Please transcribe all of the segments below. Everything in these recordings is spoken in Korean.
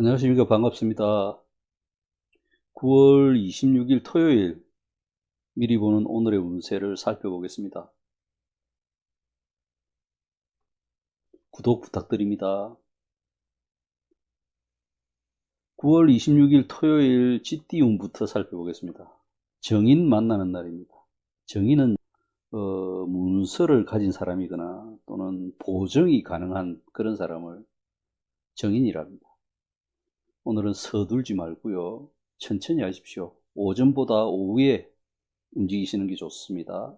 안녕하십니까. 반갑습니다. 9월 26일 토요일 미리 보는 오늘의 운세를 살펴보겠습니다. 구독 부탁드립니다. 9월 26일 토요일 찌띠운부터 살펴보겠습니다. 정인 만나는 날입니다. 정인은 어, 문서를 가진 사람이거나 또는 보정이 가능한 그런 사람을 정인이랍니다. 오늘은 서둘지 말고요. 천천히 하십시오. 오전보다 오후에 움직이시는 게 좋습니다.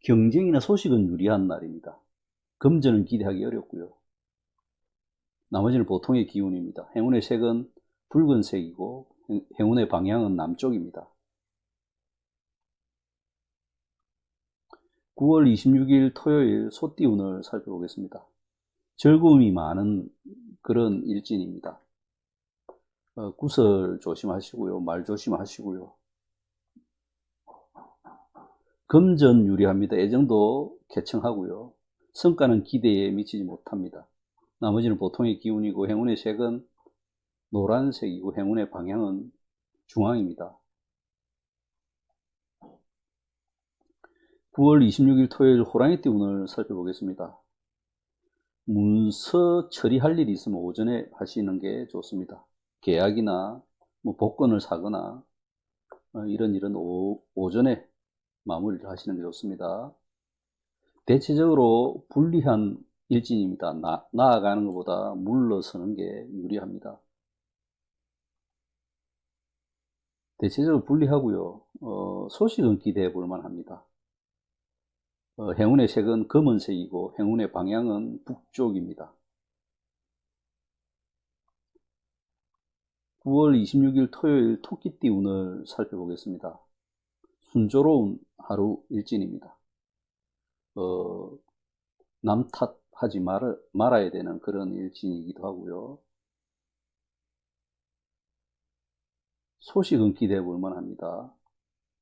경쟁이나 소식은 유리한 날입니다. 금전은 기대하기 어렵고요. 나머지는 보통의 기운입니다. 행운의 색은 붉은색이고 행운의 방향은 남쪽입니다. 9월 26일 토요일 소띠운을 살펴보겠습니다. 즐거움이 많은 그런 일진입니다. 어, 구설 조심하시고요. 말 조심하시고요. 금전 유리합니다. 애정도 개청하고요. 성과는 기대에 미치지 못합니다. 나머지는 보통의 기운이고 행운의 색은 노란색이고 행운의 방향은 중앙입니다. 9월 26일 토요일 호랑이띠 운을 살펴보겠습니다. 문서 처리할 일이 있으면 오전에 하시는 게 좋습니다. 계약이나 뭐 복권을 사거나 어, 이런 일은 오, 오전에 마무리를 하시는 게 좋습니다. 대체적으로 불리한 일진입니다. 나, 나아가는 것보다 물러서는 게 유리합니다. 대체적으로 불리하고요. 어, 소식은 기대해 볼 만합니다. 어, 행운의 색은 검은색이고 행운의 방향은 북쪽입니다. 9월 26일 토요일 토끼띠 운을 살펴보겠습니다. 순조로운 하루 일진입니다. 어, 남 탓하지 말, 말아야 되는 그런 일진이기도 하고요. 소식은 기대해 볼 만합니다.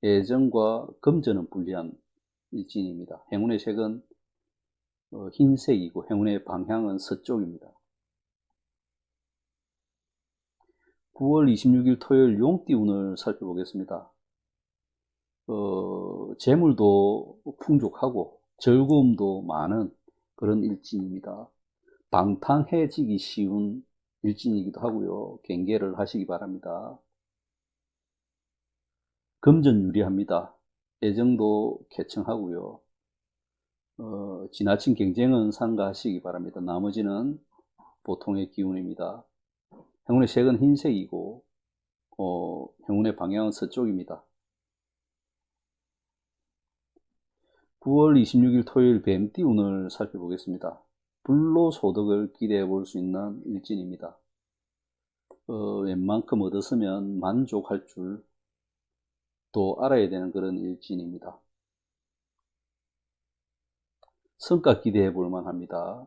애정과 금전은 불리한 일진입니다. 행운의 색은 어, 흰색이고 행운의 방향은 서쪽입니다. 9월 26일 토요일 용띠운을 살펴보겠습니다. 어, 재물도 풍족하고 즐거움도 많은 그런 일진입니다. 방탕해지기 쉬운 일진이기도 하고요. 경계를 하시기 바랍니다. 금전 유리합니다. 애정도 개청하고요. 어, 지나친 경쟁은 삼가하시기 바랍니다. 나머지는 보통의 기운입니다. 행운의 색은 흰색이고 어, 행운의 방향은 서쪽입니다. 9월 26일 토요일 뱀띠 운을 살펴보겠습니다. 불로 소득을 기대해 볼 수 있는 일진입니다. 어, 웬만큼 얻었으면 만족할 줄 또 알아야 되는 그런 일진입니다. 성과 기대해 볼 만합니다.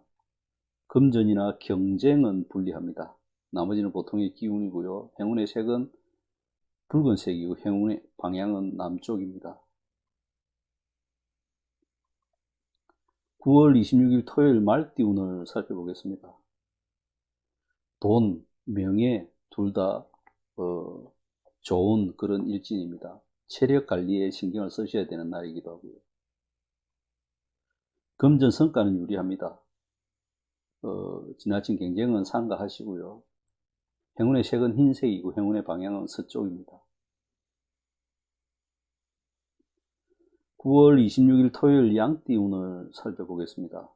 금전이나 경쟁은 불리합니다. 나머지는 보통의 기운이고요. 행운의 색은 붉은색이고 행운의 방향은 남쪽입니다. 9월 26일 토요일 말띠운을 살펴보겠습니다. 돈, 명예 둘다 어, 좋은 그런 일진입니다. 체력 관리에 신경을 쓰셔야 되는 날이기도 하고요. 금전 성과는 유리합니다. 어, 지나친 경쟁은 상가하시고요. 행운의 색은 흰색이고 행운의 방향은 서쪽입니다. 9월 26일 토요일 양띠운을 살펴보겠습니다.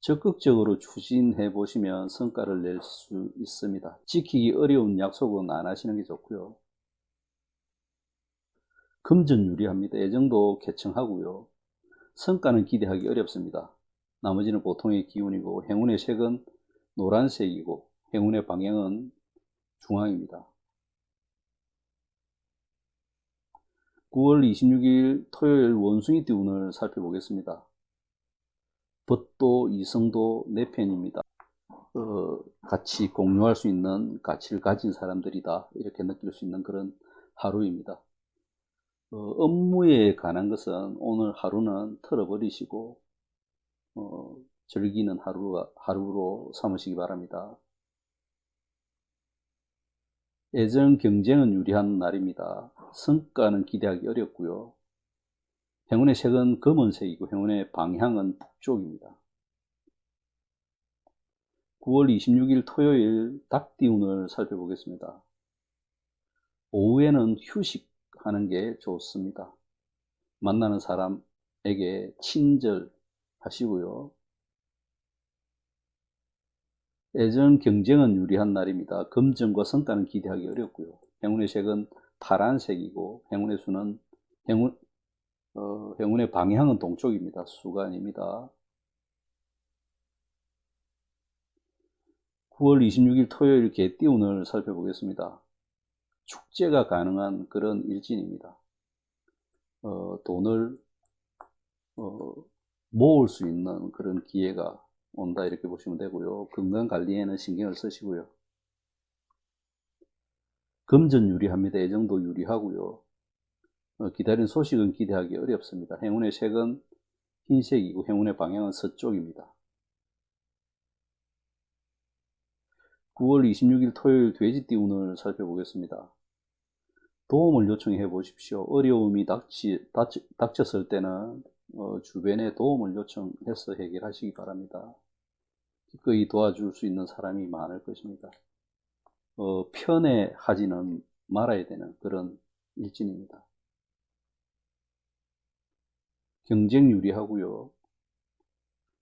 적극적으로 추진해 보시면 성과를 낼 수 있습니다. 지키기 어려운 약속은 안 하시는 게 좋고요. 금전 유리합니다. 애정도 개청하고요. 성과는 기대하기 어렵습니다. 나머지는 보통의 기운이고 행운의 색은 노란색이고 행운의 방향은 중앙입니다. 9월 26일 토요일 원숭이 띠 운을 살펴보겠습니다. 법도 이성도 내 편입니다. 어, 같이 공유할 수 있는 가치를 가진 사람들이다 이렇게 느낄 수 있는 그런 하루입니다. 어, 업무에 관한 것은 오늘 하루는 털어버리시고 어, 즐기는 하루가, 하루로 삼으시기 바랍니다. 애정 경쟁은 유리한 날입니다. 성과는 기대하기 어렵고요. 행운의 색은 검은색이고 행운의 방향은 북쪽입니다. 9월 26일 토요일 닭띠운을 살펴보겠습니다. 오후에는 휴식 하는 게 좋습니다. 만나는 사람에게 친절하시고요. 애정 경쟁은 유리한 날입니다. 금전과 성과는 기대하기 어렵고요. 행운의 색은 파란색이고 행운의 수는 행운 어, 행운의 방향은 동쪽입니다. 수가 아닙니다. 9월 26일 토요일 개띠운을 살펴보겠습니다. 축제가 가능한 그런 일진입니다. 어, 돈을 어, 모을 수 있는 그런 기회가 온다 이렇게 보시면 되고요. 건강 관리에는 신경을 쓰시고요. 금전 유리합니다. 애정도 유리하고요. 어, 기다린 소식은 기대하기 어렵습니다. 행운의 색은 흰색이고 행운의 방향은 서쪽입니다. 9월 26일 토요일 돼지띠 운을 살펴보겠습니다. 도움을 요청해 보십시오. 어려움이 닥치, 닥치, 닥쳤을 때는 어, 주변에 도움을 요청해서 해결하시기 바랍니다. 기꺼이 도와줄 수 있는 사람이 많을 것입니다. 어, 편애하지는 말아야 되는 그런 일진입니다. 경쟁 유리하고요.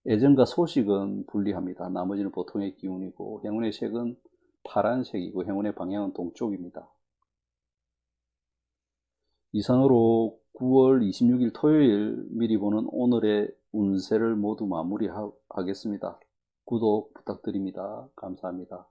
애정과 소식은 분리합니다. 나머지는 보통의 기운이고 행운의 색은 파란색이고 행운의 방향은 동쪽입니다. 이상으로 9월 26일 토요일 미리 보는 오늘의 운세를 모두 마무리하겠습니다. 구독 부탁드립니다. 감사합니다.